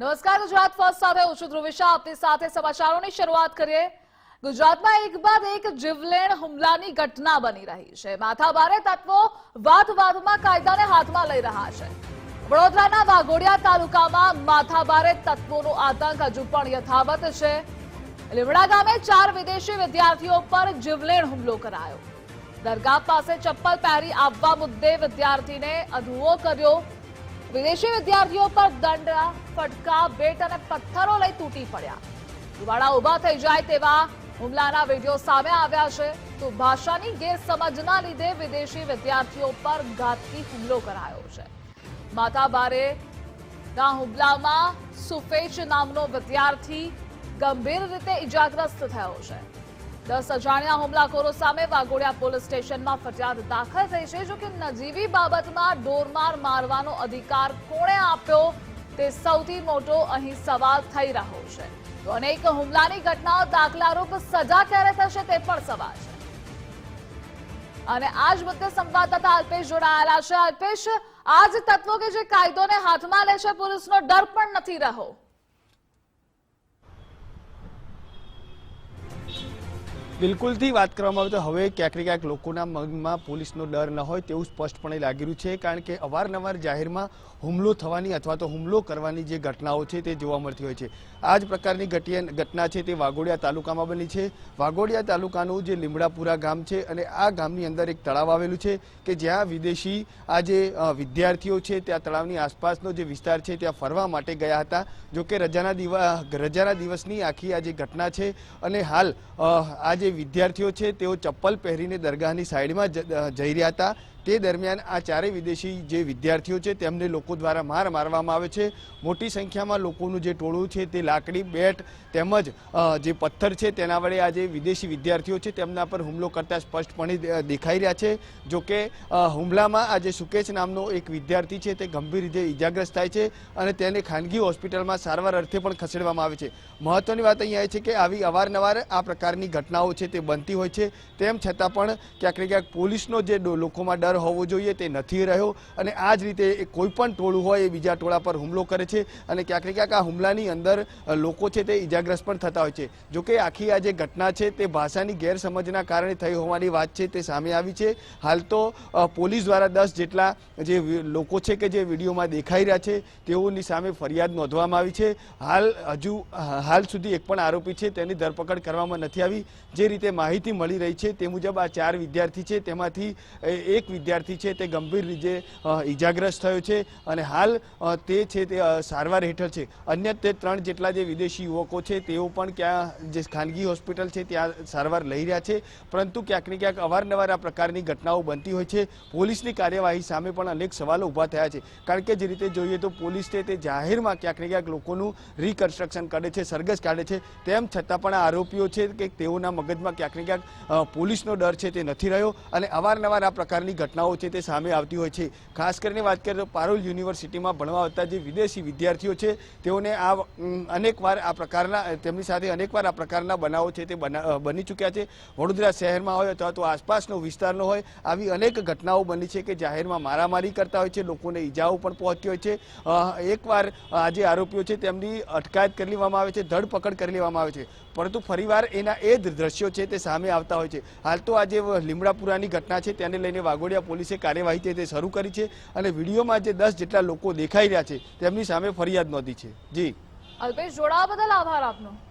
નમસ્કાર, ગુજરાત ફર્સ્ટ સાથે હું છું ધ્રુવિશા. આપની સાથે સમાચારોની શરૂઆત કરીએ. ગુજરાતમાં એક બાદ એક જીવલેણ હુમલાની ઘટના બની રહી છે. માથાભારે તત્વો વાતમાં કાયદાને હાથમાં લઈ રહ્યા છે. વડોદરાના વાઘોડિયા તાલુકામાં માથાભારે તત્વોનો આતંક હજુ પણ યથાવત છે. લીમડા ગામે ચાર વિદેશી વિદ્યાર્થીઓ પર જીવલેણ હુમલો કરાયો. દરગાહ પાસે ચપ્પલ પહેરી આવવા મુદ્દે વિદ્યાર્થીને અધુઓ કર્યો. વિદેશી વિદ્યાર્થીઓ પર દંડ ફટકા, બેટ અને પથ્થરો લઈ તૂટી પડ્યા. રૂવાડા ઊભા થઈ જાય તેવા હુમલાના વીડિયો સામે આવ્યા છે. તો ભાષાની ગેરસમજના લીધે વિદેશી વિદ્યાર્થીઓ પર ઘાતકી હુમલો કરાયો છે. માતાબારે ના હુમલામાં સુફેચ નામનો વિદ્યાર્થી ગંભીર રીતે ઇજાગ્રસ્ત થયો છે. દસ અજાણ્યા હુમલાખોરો સામે વાઘોડિયા પોલીસ સ્ટેશનમાં ફરિયાદ દાખલ થઈ છે. જો કે નજીવી બાબતમાં ડોરમાર મારવાનો અધિકાર કોણે આપ્યો તે સૌથી મોટો અહીં સવાલ થઈ રહ્યો છે. તો અનેક હુમલાની ઘટનાઓ દાખલારૂપ સજા ક્યારે થશે તે પણ સવાલ છે. અને આજ મુદ્દે સંવાદદાતા અલ્પેશ જોડાયેલા છે. અલ્પેશ, આજ તત્વો કે જે કાયદોને હાથમાં લે છે, પોલીસનો ડર પણ નથી રહ્યો? બિલકુલથી વાત કરવામાં આવે તો હવે ક્યાંક ને ક્યાંક લોકોના મગમાં પોલીસનો ડર ન હોય તેવું સ્પષ્ટપણે લાગી રહ્યું છે. કારણ કે અવારનવાર જાહેરમાં હુમલો થવાની અથવા તો હુમલો કરવાની જે ઘટનાઓ છે તે જોવા મળતી હોય છે. આ જ પ્રકારની ઘટના છે તે વાઘોડિયા તાલુકામાં બની છે. વાઘોડિયા તાલુકાનું જે લીમડાપુરા ગામ છે અને આ ગામની અંદર એક તળાવ આવેલું છે કે જ્યાં વિદેશી આ જે વિદ્યાર્થીઓ છે ત્યાં તળાવની આસપાસનો જે વિસ્તાર છે ત્યાં ફરવા માટે ગયા હતા. જો કે રજાના દિવસ રજાના દિવસની આખી આ જે ઘટના છે અને હાલ આજે જે વિદ્યાર્થીઓ છે તેઓ ચપ્પલ પહેરીને દરગાહની સાઈડમાં જઈ રહ્યા હતા. તે દરમિયાન આ ચારેય વિદેશી જે વિદ્યાર્થીઓ છે, તેમને લોકો દ્વારા માર મારવામાં આવે છે. મોટી સંખ્યામાં લોકોનું જે ટોળું છે, તે લાકડી, બેટ તેમજ જે પથ્થર છે, તેના વડે આ જે વિદેશી વિદ્યાર્થીઓ છે, તેમના પર હુમલો કરતા સ્પષ્ટપણે દેખાઈ રહ્યા છે. જોકે હુમલામાં આ જે સુકેશ નામનો એક વિદ્યાર્થી છે, તે ગંભીર રીતે ઇજાગ્રસ્ત થાય છે અને તેને ખાનગી હોસ્પિટલમાં સારવાર અર્થે પણ ખસેડવામાં આવે છે. મહત્વની વાત અહીંયા છે કે આવી અવારનવાર આ પ્રકારની ઘટનાઓ છે, તે બનતી હોય છે. તેમ છતાં પણ ક્યાંક ને ક્યાંક પોલીસનો જે લોકોમાં ડર હોવો જોઈએ તે નથી રહ્યો અને આ જ રીતે કોઈ પણ ટોળું હોય એ બીજા ટોળા પર હુમલો કરે છે અને ક્યાંક ને ક્યાંક આ હુમલાની અંદર લોકો છે તે ઇજાગ્રસ્ત પણ થતા હોય છે. જોકે આખી આ જે ઘટના છે તે ભાષાની ગેરસમજના કારણે થઈ હોવાની વાત છે તે સામે આવી છે. હાલ તો પોલીસ દ્વારા દસ જેટલા જે લોકો છે કે જે વિડીયોમાં દેખાઈ રહ્યા છે તેઓની સામે ફરિયાદ નોંધવામાં આવી છે. હાલ હજુ હાલ સુધી એક પણ આરોપી છે તેની ધરપકડ કરવામાં નથી આવી. જે રીતે માહિતી મળી રહી છે તે મુજબ આ ચાર વિદ્યાર્થી છે તેમાંથી એક વિદ્યાર્થી છે તે ગંભીર રીતે ઈજાગ્રસ્ત થયો છે અને હાલ તે છે તે સારવાર હેઠળ છે. અન્ય તે ત્રણ જેટલા જે વિદેશી યુવકો છે તેઓ પણ ક્યાં જે ખાનગી હોસ્પિટલ છે ત્યાં સારવાર લઈ રહ્યા છે. પરંતુ ક્યાંક ને ક્યાંક અવારનવાર આ પ્રકારની ઘટનાઓ બનતી હોય છે. પોલીસની કાર્યવાહી સામે પણ અનેક સવાલો ઊભા થયા છે. કારણ કે જે રીતે જોઈએ તો પોલીસ તે જાહેરમાં ક્યાંક ને ક્યાંક લોકોનું રિકન્સ્ટ્રક્શન કરે છે, સરઘસ કાઢે છે. તેમ છતાં પણ આ આરોપીઓ છે કે તેઓના મગજમાં ક્યાંક ને ક્યાંક પોલીસનો ડર છે તે નથી રહ્યો અને અવારનવાર આ પ્રકારની ઘટનાઓ છે તે સામે આવતી હોય છે. ખાસ કરીને વાત કરીએ તો પારુલ યુનિવર્સિટીમાં ભણવા આવતા જે વિદેશી વિદ્યાર્થીઓ છે, તેઓને આ અનેકવાર આ પ્રકારના, તેમની સાથે અનેકવાર આ પ્રકારના બનાવો છે તે બના- ચૂક્યા છે. વડોદરા શહેરમાં હોય અથવા તો આસપાસનો વિસ્તારનો હોય, આવી અનેક ઘટનાઓ બની છે કે જાહેરમાં મારામારી કરતા હોય છે, લોકોને ઈજાઓ પણ પહોંચતી હોય છે. એકવાર આ જે આરોપીઓ છે તેમની અટકાયત કરી લેવામાં આવે છે, ધરપકડ કરી લેવામાં આવે છે. પરંતુ ફરીવાર એના એ જ દ્રશ્યો છે તે સામે આવતા હોય છે. હાલ તો આજે લીમડાપુરાની ઘટના છે તેને લઈને વાઘોડિયા પોલીસે કાર્યવાહી તે શરૂ કરી છે અને વિડીયોમાં જે દસ જેટલા લોકો દેખાઈ રહ્યા છે તેમની સામે ફરિયાદ નોંધી છે. જી. અલ્પેશ જોડાવા બદલ આભાર આપનો.